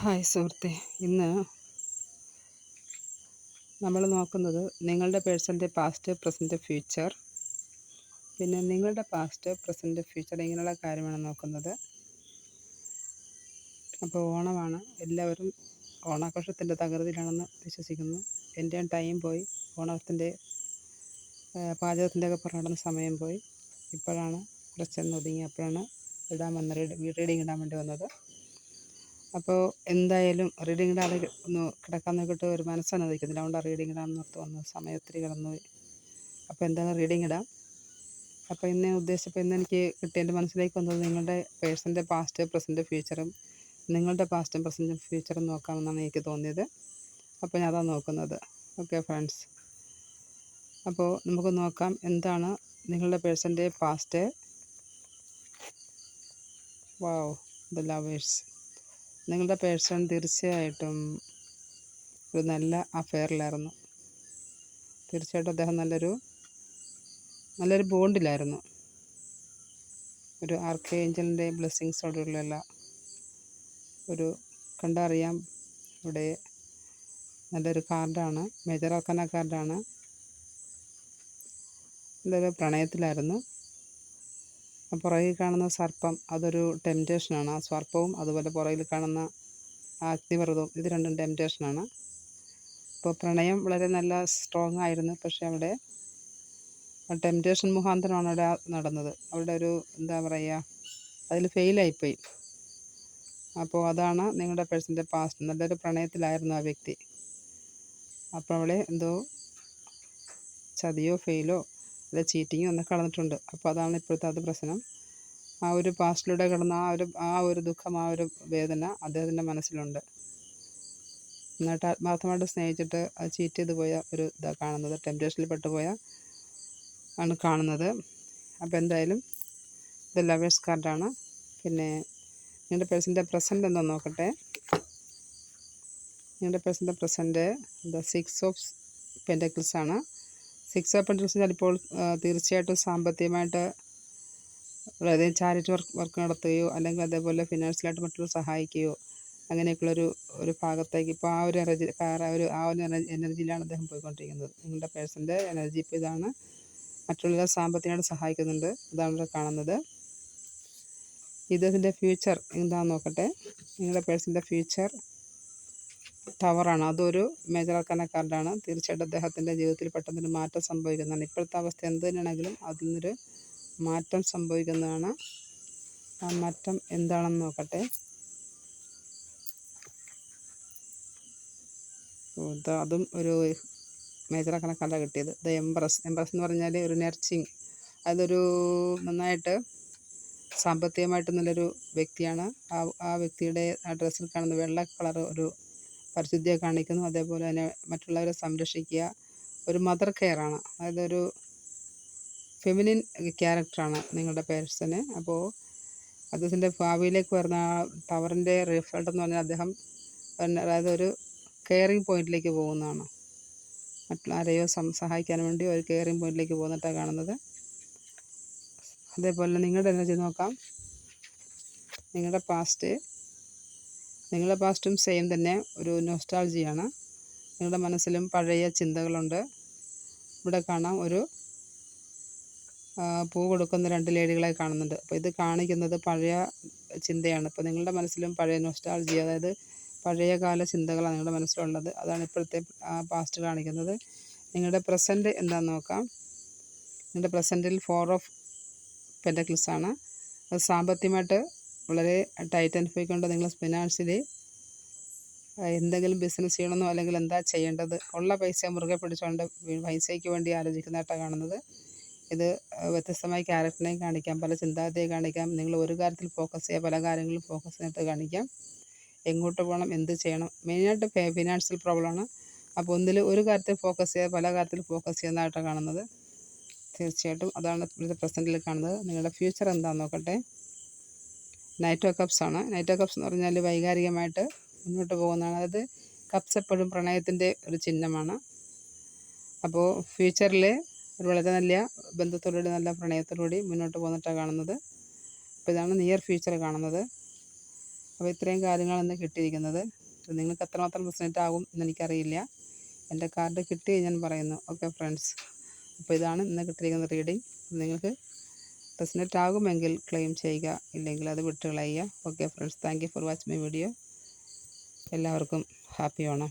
Hi സുഹൃത്തെ. ഇന്ന് നമ്മൾ നോക്കുന്നത് നിങ്ങളുടെ പേഴ്സന്റെ പാസ്റ്റ് പ്രസന്റ് ഫ്യൂച്ചർ. പിന്നെ നിങ്ങളുടെ പാസ്റ്റ് പ്രസന്റ് ഫ്യൂച്ചർ ഇങ്ങനെയുള്ള കാര്യമാണ് നോക്കുന്നത്. അപ്പോൾ ഓണമാണ്. എല്ലാവരും ഓണാഘോഷത്തിന്റെ തകൃതിയിലാണെന്ന് വിശ്വസിക്കുന്നു. എന്റെ ടൈം പോയി. ഓണത്തിന്റെ പാചകത്തിന്റെ ഒക്കെ സമയം പോയി. ഇപ്പോഴാണ് കുറച്ചൊന്ന് ഒതുങ്ങി. അപ്പോഴാണ് ഇടാൻ വന്ന റീഡിങ് ഇടാൻ വേണ്ടി വന്നത്. അപ്പോൾ എന്തായാലും റീഡിങ് ഇടാതെ ഒന്ന് കിടക്കാൻ നോക്കിയിട്ട് ഒരു മനസ്സാണ് നിൽക്കുന്നില്ല അതുകൊണ്ട് റീഡിങ് ഇടാൻ നിർത്ത് വന്നു സമയം ഒത്തിരി കിടന്നുപോയി. അപ്പോൾ എന്തായാലും റീഡിങ് ഇടാം? അപ്പോൾ ഇന്ന് ഉദ്ദേശിച്ചപ്പോൾ ഇന്ന് എനിക്ക് കിട്ടിയ എന്റെ മനസ്സിലേക്ക് വന്നത് നിങ്ങളുടെ പേഴ്സന്റെ പാസ്റ്റ് പ്രസന്റ് ഫ്യൂച്ചറും നിങ്ങളുടെ പാസ്റ്റും പ്രസന്റും ഫ്യൂച്ചറും നോക്കാമെന്നാണ് എനിക്ക് തോന്നിയത്. അപ്പോൾ ഞാൻ അതാണ് നോക്കുന്നത്. ഓക്കെ ഫ്രണ്ട്സ് അപ്പോൾ നമുക്ക് നോക്കാം എന്താണ് നിങ്ങളുടെ പേഴ്സന്റെ പാസ്റ്റ് വാവ് ദ ലവേഴ്സ് നിങ്ങളുടെ പേഴ്സൺ തീർച്ചയായിട്ടും ഒരു നല്ല അഫെയറിലായിരുന്നു. തീർച്ചയായിട്ടും അദ്ദേഹം നല്ലൊരു നല്ലൊരു ബോണ്ടിലായിരുന്നു. ഒരു ആർക്ക് ഏഞ്ചലിന്റെ ബ്ലെസ്സിങ്സോടുള്ള ഒരു കണ്ടറിയാം. ഇവിടെ നല്ലൊരു കാർഡാണ്. മേജർ ആർക്കന കാർഡാണ്. നല്ലൊരു പ്രണയത്തിലായിരുന്നു. പുറകിൽ കാണുന്ന സർപ്പം അതൊരു ടെംപ്റ്റേഷനാണ് ആ സർപ്പവും അതുപോലെ പുറകിൽ കാണുന്ന അഗ്നിപർവതവും ഇത് രണ്ടും ടെംപ്റ്റേഷനാണ് അപ്പോൾ പ്രണയം വളരെ നല്ല സ്ട്രോങ് ആയിരുന്നു. പക്ഷേ അവിടെ ടെംപ്റ്റേഷൻ മുഖാന്തരമാണ് അവിടെ നടന്നത്. അവിടെ ഒരു എന്താ പറയുക അതിൽ ഫെയിലായിപ്പോയി അപ്പോൾ അതാണ് നിങ്ങളുടെ പേഴ്സന്റെ പാസ്റ്റ് നല്ലൊരു പ്രണയത്തിലായിരുന്നു ആ വ്യക്തി. അപ്പോൾ അവിടെ എന്തോ ചതിയോ ഫെയിലോ അല്ല ചീറ്റിങ് വന്ന് കടന്നിട്ടുണ്ട്. അപ്പോൾ അതാണ് ഇപ്പോഴത്തെ അത് പ്രശ്നം. ആ ഒരു പാസ്റ്റിലൂടെ കിടന്ന ആ ഒരു ആ ഒരു ദുഃഖം ആ ഒരു വേദന അദ്ദേഹത്തിന്റെ മനസ്സിലുണ്ട്. എന്നിട്ട് ആത്മാർത്ഥമായിട്ട് സ്നേഹിച്ചിട്ട് അത് ചീറ്റ് ചെയ്ത് പോയ ഒരു ഇതാണ് കാണുന്നത് ടെംപ്റ്റേഷനിൽ പെട്ടുപോയ ആണ് കാണുന്നത്. അപ്പോൾ എന്തായാലും ഇത് ലവേഴ്സ് കാർഡാണ് പിന്നെ നിങ്ങളുടെ പേഴ്സന്റെ പ്രസന്റ് എന്താ നോക്കട്ടെ? നിങ്ങളുടെ പേഴ്സന്റെ present the six of pentacles ആണ്. സിക്സ് ഓഫ് പെന്റക്കിൾസ് ചിലപ്പോൾ തീർച്ചയായിട്ടും സാമ്പത്തികമായിട്ട് വളരെയധികം ചാരിറ്റി വർക്ക് വർക്ക് നടത്തുകയോ അല്ലെങ്കിൽ അതേപോലെ ഫിനാൻഷ്യലായിട്ട് മറ്റുള്ള സഹായിക്കുകയോ അങ്ങനെയൊക്കെയുള്ളൊരു ഒരു ഭാഗത്തേക്ക് ഇപ്പോൾ ആ ഒരു എനർജി ഒരു ആ ഒരു എനർജിയിലാണ് അദ്ദേഹം പോയിക്കൊണ്ടിരിക്കുന്നത്. നിങ്ങളുടെ പേഴ്സന്റെ എനർജി ഇപ്പോൾ ഇതാണ്. മറ്റുള്ള സാമ്പത്തികമായിട്ട് സഹായിക്കുന്നുണ്ട്. ഇതാണ് ഇവിടെ കാണുന്നത്. ഇതിന്റെ ഫ്യൂച്ചർ എന്താണെന്ന് നോക്കട്ടെ. നിങ്ങളുടെ പേഴ്സന്റെ ഫ്യൂച്ചർ ടവറാണ്. അതൊരു മേജർ ആർക്കാന കാർഡാണ് തീർച്ചയായിട്ടും അദ്ദേഹത്തിന്റെ ജീവിതത്തിൽ പെട്ടെന്നൊരു മാറ്റം സംഭവിക്കുന്നതാണ്. ഇപ്പോഴത്തെ അവസ്ഥ എന്ത് തന്നെയാണെങ്കിലും അതിൽ നിന്നൊരു മാറ്റം സംഭവിക്കുന്നതാണ്. ആ മാറ്റം എന്താണെന്ന് നോക്കട്ടെ. അതും ഒരു മേജർ കണക്കല്ല കിട്ടിയത്. ദ എംപ്രസ് എംപ്രസ് എന്ന് പറഞ്ഞാൽ ഒരു നർച്ചിങ്. അതൊരു നന്നായിട്ട് സാമ്പത്തികമായിട്ട് നല്ലൊരു വ്യക്തിയാണ്. ആ ആ വ്യക്തിയുടെ ആ ഡ്രസ്സിൽ കാണുന്ന വെള്ള കളർ ഒരു പരിശുദ്ധിയെ കാണിക്കുന്നു. അതേപോലെ തന്നെ മറ്റുള്ളവരെ സംരക്ഷിക്കുക. ഒരു മദർ കെയറാണ് അതായത് ഒരു ഫെമിനിൻ ക്യാരക്ടറാണ് നിങ്ങളുടെ പേഴ്സന് അപ്പോൾ അദ്ദേഹത്തിന്റെ ഭാവിയിലേക്ക് വരുന്ന ആ ടവറിന്റെ റിസൾട്ട് എന്ന് പറഞ്ഞാൽ അദ്ദേഹം അതായത് ഒരു കെയറിങ് പോയിന്റിലേക്ക് പോകുന്നതാണ്. മറ്റുള്ള ആരെയോ സഹായിക്കാൻ വേണ്ടി ഒരു കെയറിങ് പോയിന്റിലേക്ക് പോകുന്നിട്ടാണ് കാണുന്നത്. അതേപോലെ നിങ്ങളുടെ എനർജി നോക്കാം. നിങ്ങളുടെ പാസ്റ്റ് നിങ്ങളുടെ പാസ്റ്റും സെയിം തന്നെ. ഒരു നൊസ്റ്റാൾജിയാണ് നിങ്ങളുടെ മനസ്സിലും പഴയ ചിന്തകളുണ്ട്. ഇവിടെ കാണാം ഒരു പൂ കൊടുക്കുന്ന രണ്ട് ലേഡികളെ കാണുന്നുണ്ട്. അപ്പോൾ ഇത് കാണിക്കുന്നത് പഴയ ചിന്തയാണ്. അപ്പോൾ നിങ്ങളുടെ മനസ്സിലും പഴയ നൊസ്റ്റാൾജി അതായത് പഴയകാല ചിന്തകളാണ് നിങ്ങളുടെ മനസ്സിലുള്ളത്. അതാണ് ഇപ്പോഴത്തെ പാസ്റ്റ് കാണിക്കുന്നത്. നിങ്ങളുടെ പ്രസന്റ് എന്താണെന്ന് നോക്കാം. നിങ്ങളുടെ പ്രസന്റിൽ ഫോർ ഓഫ് പെന്റക്കിൾസ് ആണ്. അത് സാമ്പത്തികമായിട്ട് വളരെ ടൈറ്റ് അനുഭവിക്കൊണ്ട് നിങ്ങൾ ഫിനാൻഷ്യലി എന്തെങ്കിലും ബിസിനസ് ചെയ്യണമെന്നോ അല്ലെങ്കിൽ എന്താ ചെയ്യേണ്ടത്? ഉള്ള പൈസ മുറുകെ പിടിച്ചുകൊണ്ട് പൈസയ്ക്ക് വേണ്ടി ആലോചിക്കുന്നതായിട്ടാണ് കാണുന്നത്. ഇത് വ്യത്യസ്തമായ ക്യാരക്ടറിനെയും കാണിക്കാം പല ചിന്താഗതിയെ കാണിക്കാം. നിങ്ങൾ ഒരു കാര്യത്തിൽ ഫോക്കസ് ചെയ്യുക പല കാര്യങ്ങളിലും ഫോക്കസ് ചെയ്തിട്ട് കാണിക്കാം. എങ്ങോട്ട് പോകണം എന്ത് ചെയ്യണം? മെയിനായിട്ട് ഫിനാൻഷ്യൽ പ്രോബ്ലമാണ് അപ്പോൾ ഒന്നിൽ ഒരു കാര്യത്തിൽ ഫോക്കസ് ചെയ്യുക പല കാര്യത്തിൽ ഫോക്കസ് ചെയ്യുന്നതായിട്ടാണ് കാണുന്നത്. തീർച്ചയായിട്ടും അതാണ് ഇവിടുത്തെ പ്രസന്റിൽ കാണുന്നത്. നിങ്ങളുടെ ഫ്യൂച്ചർ എന്താണെന്ന് നോക്കട്ടെ. നൈറ്റ് കപ്സ് ആണ്. നൈറ്റ് കപ്സ് എന്ന് പറഞ്ഞാൽ വൈകാരികമായിട്ട് മുന്നോട്ട് പോകുന്നതാണ്. അതായത് കപ്സ് എപ്പോഴും പ്രണയത്തിന്റെ ഒരു ചിഹ്നമാണ്. അപ്പോൾ ഫ്യൂച്ചറിൽ ഒരു വളരെ നല്ല ബന്ധത്തോടുകൂടി നല്ല പ്രണയത്തോടുകൂടി മുന്നോട്ട് പോകുന്നിട്ടാണ് കാണുന്നത്. അപ്പോൾ ഇതാണ് നിയർ ഫ്യൂച്ചർ കാണുന്നത്. അപ്പോൾ ഇത്രയും കാര്യങ്ങളാണ് കിട്ടിയിരിക്കുന്നത്. നിങ്ങൾക്ക് എത്രമാത്രം റെസനേറ്റ് ആകും എന്ന് എനിക്കറിയില്ല. എന്റെ കാർഡ് കിട്ടി ഞാൻ പറയുന്നു. ഓക്കെ ഫ്രണ്ട്സ് അപ്പോൾ ഇതാണ് ഇന്ന് കിട്ടിയിരിക്കുന്ന റീഡിങ് നിങ്ങൾക്ക് റെസനേറ്റ് ആകുമെങ്കിൽ ക്ലെയിം ചെയ്യുക. ഇല്ലെങ്കിൽ അത് വിട്ടുകളയുക okay friends thank for watch my video എല്ലാവർക്കും ഹാപ്പി ഓണം.